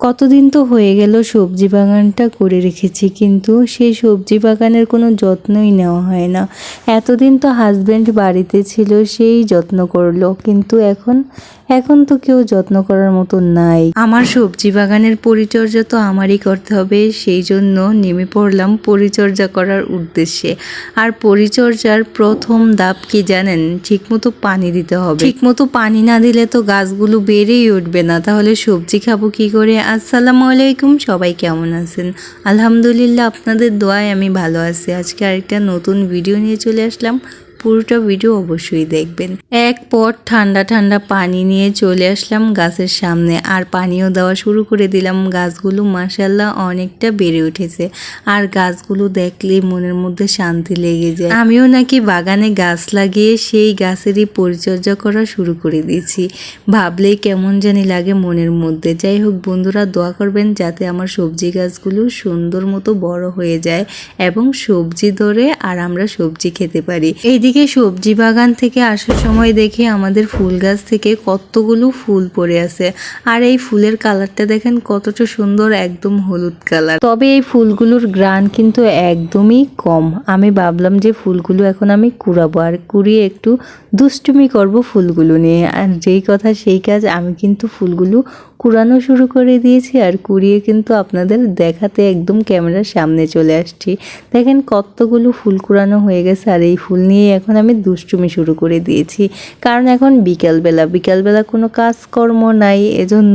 কতদিন তো হয়ে গেল সবজি বাগানটা করে রেখেছি, কিন্তু সেই সবজি বাগানের কোনো যত্নই নেওয়া হয় না। এতদিন তো হাজব্যান্ড বাড়িতে ছিল, সেই যত্ন করল। কিন্তু এখন এখন তো কেউ যত্ন করার মতো নাই। আমার সবজি বাগানের পরিচর্যা তো আমারই করতে হবে, সেই জন্য নেমে পড়লাম পরিচর্যা করার উদ্দেশ্যে। আর পরিচর্যার প্রথম ধাপ কি জানেন? ঠিকমতো পানি দিতে হবে। ঠিকমতো পানি না দিলে তো গাছগুলো বেড়েই উঠবে না। তাহলে সবজি খাব কি করে? আসসালামু আলাইকুম, সবাই কেমন আছেন? আলহামদুলিল্লাহ আপনাদের দোয়ায় আমি ভালো আছি। আজকে আরেকটা নতুন ভিডিও নিয়ে চলে আসলাম। পুরোটা ভিডিও অবশ্যই দেখবেন। এক পট ঠান্ডা ঠান্ডা পানি নিয়ে চলে আসলাম গাছের সামনে। আর পানিও দেওয়া শুরু করে দিলাম। গাছগুলো মাসাল্লাহ অনেকটা বেড়ে উঠেছে। আর গাছগুলো দেখলে মনের মধ্যে শান্তি লেগে যায়। আমিও নাকি বাগানে গাছ লাগিয়ে সেই গাছেরই পরিচর্যা করা শুরু করে দিয়েছি। ভাবলেই কেমন জানি লাগে মনের মধ্যে। যাই হোক বন্ধুরা, দোয়া করবেন যাতে আমার সবজি গাছগুলো সুন্দর মতো বড় হয়ে যায় এবং সবজি ধরে আর আমরা সবজি খেতে পারি। এইদিকে সবজি বাগান থেকে আসার সময় দেখি আমাদের ফুল গাছ থেকে কতগুলো ফুল পড়ে আছে। আর এই ফুলের কালারটা দেখেন কতটা সুন্দর, একদম হলুদ কালার। তবে এই ফুলগুলোর গ্রান কিন্তু একদমই কম। আমি ভাবলাম যে ফুলগুলো এখন আমি কুড়াবো আর কুড়িয়ে একটু দুষ্টুমি করব ফুলগুলো নিয়ে। আর যেই কথা সেই কাজ আমি কিন্তু ফুলগুলো কুড়ানো শুরু করে দিয়েছি আর কুড়িয়ে কিন্তু আপনাদের দেখাতে একদম ক্যামেরার সামনে চলে আসছি। দেখেন কতগুলো ফুল কুড়ানো হয়ে গেছে আর এই ফুল নিয়ে এখন আমি দুষ্টুমি শুরু করে দিয়েছি। কারণ এখন বিকালবেলা বিকালবেলা কোনো কাজকর্ম নাই, এজন্য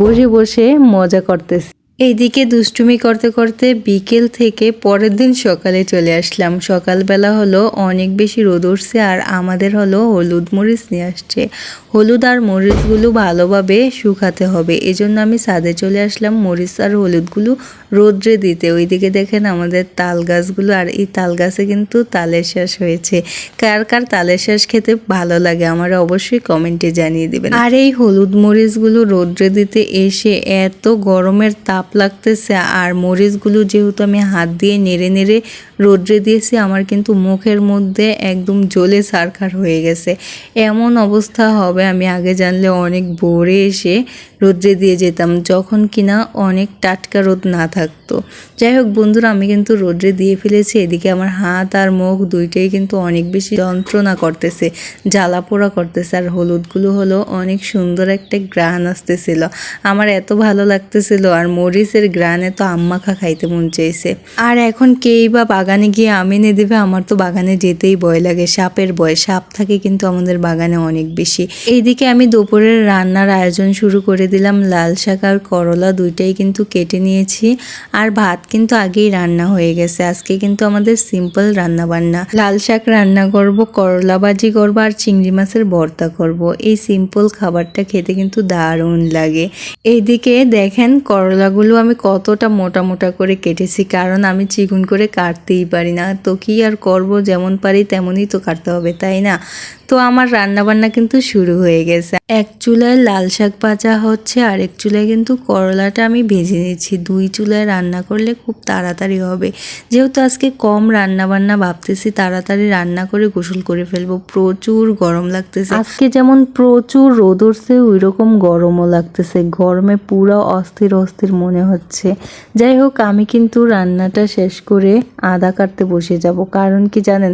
বসে বসে মজা করতেছি। এইদিকে দুষ্টুমি করতে করতে বিকেল থেকে পরের দিন সকালে চলে আসলাম। সকালবেলা হলো অনেক বেশি রোদ উঠছে আর আমাদের হলো হলুদ মরিচ নিয়ে আসছে। হলুদ আর মরিচগুলো ভালোভাবে শুকাতে হবে। এজন্য আমি ছাদে চলে আসলাম মরিচ আর হলুদগুলো রোদ্রে দিতে। ওইদিকে দেখেন আমাদের তাল গাছগুলো আর এই তাল গাছে কিন্তু তালের শ্বাস হয়েছে। কার কার তালের শ্বাস খেতে ভালো লাগে আমার অবশ্যই কমেন্টে জানিয়ে দেবেন। আর এই হলুদ মরিচগুলো রোদ্রে দিতে এসে এত গরমের তাপ লাগতেছে আর মরিচগুলো যেহেতু আমি হাত দিয়ে নেড়ে নেড়ে রোদ্রে দিয়েছি, আমার কিন্তু মুখের মধ্যে একদম জ্বলে সারখার হয়ে গেছে। এমন অবস্থা হবে, আমি আগে জানলে অনেক ভোরে এসে রোদ্রে দিয়ে যেতাম, যখন কিনা অনেক টাটকা রোদ না থাকতো। যাই হোক বন্ধুরা, আমি কিন্তু রোদ্রে দিয়ে ফেলেছি, এদিকে আমার হাত আর মুখ দুইটাই কিন্তু অনেক বেশি যন্ত্রণা করতেছে, জ্বালা পোড়া করতেছে, আর হলুদগুলো হলো অনেক সুন্দর একটা গ্রান আসতেছিল। আমার এত ভালো লাগতেছিল, আর মরিচের গ্রানে তো আম্মাখা খাইতে মন চাইছে। আর এখন কেই বা বাগানে গিয়ে আম এনে দেবে, আমার তো বাগানে যেতেই ভয় লাগে। সাপের ভয়, সাপ থাকে কিন্তু আমাদের বাগানে অনেক বেশি। এইদিকে আমি দুপুরের রান্নার আয়োজন শুরু করে দিলাম। লাল শাক আর করলা দুইটাই কিন্তু কেটে নিয়েছি। আর ভাত কিন্তু আগেই রান্না হয়ে গেছে। আজকে কিন্তু আমাদের সিম্পল রান্না বান্না লাল শাক রান্না করব, করলা ভাজি করব আর চিংড়ি মাছের ভর্তা করব। এই সিম্পল খাবারটা খেতে কিন্তু দারুণ লাগে। এইদিকে দেখেন করলাগুলো আমি কতটা মোটা মোটা করে কেটেছি, কারণ আমি চিকুন করে কাটতেই পারি না। তো কি আর করব? যেমন পারি তেমনই তো কাটতে হবে, তাই না? তো আমার রান্না বান্না কিন্তু শুরু হয়ে গেছে। এক চুলায় লাল শাক ভাজা হচ্ছে আর এক চুলায় কিন্তু করলাটা আমি ভেজে নিচ্ছি। দুই চুলায় রান্না করলে খুব তাড়াতাড়ি হবে। যেহেতু আজকে কম রান্না বান্না ভাবতেছি তাড়াতাড়ি রান্না করে গোসল করে ফেলব। প্রচুর গরম লাগতেছে। আজকে যেমন প্রচুর রোদ উঠছে ওই রকম গরমও লাগতেছে। গরমে পুরো অস্থির অস্থির মনে হচ্ছে। যাই হোক, আমি কিন্তু রান্নাটা শেষ করে আদা কাটতে বসে যাব। কারণ কি জানেন,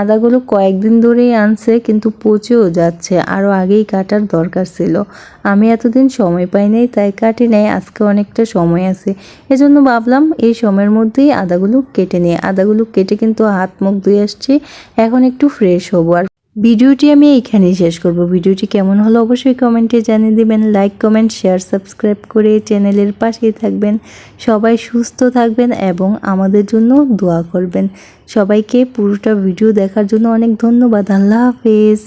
আদাগুলো কয়েকদিন ধরেই আনছে, কিন্তু পচেও যাচ্ছে। আরও আগেই কাটার দরকার ছিল। আমি এতদিন সময় পাই নাই, তাই কাটি নাই। আজকে অনেকটা সময় আছে। এজন্য ভাবলাম এই সময়ের মধ্যেই আদাগুলো কেটে নিয়ে আদাগুলো কেটে কিন্তু হাত মুখ ধুয়ে আসছি। এখন একটু ফ্রেশ হব আর ভিডিওটি আমি এইখানেই শেষ করব। ভিডিওটি কেমন হলো অবশ্যই কমেন্টে জানিয়ে দেবেন। লাইক কমেন্ট শেয়ার সাবস্ক্রাইব করে চ্যানেলের পাশেই থাকবেন। সবাই সুস্থ থাকবেন এবং আমাদের জন্য দোয়া করবেন। সবাইকে পুরোটা ভিডিও দেখার জন্য অনেক ধন্যবাদ। আল্লাহ হাফেজ।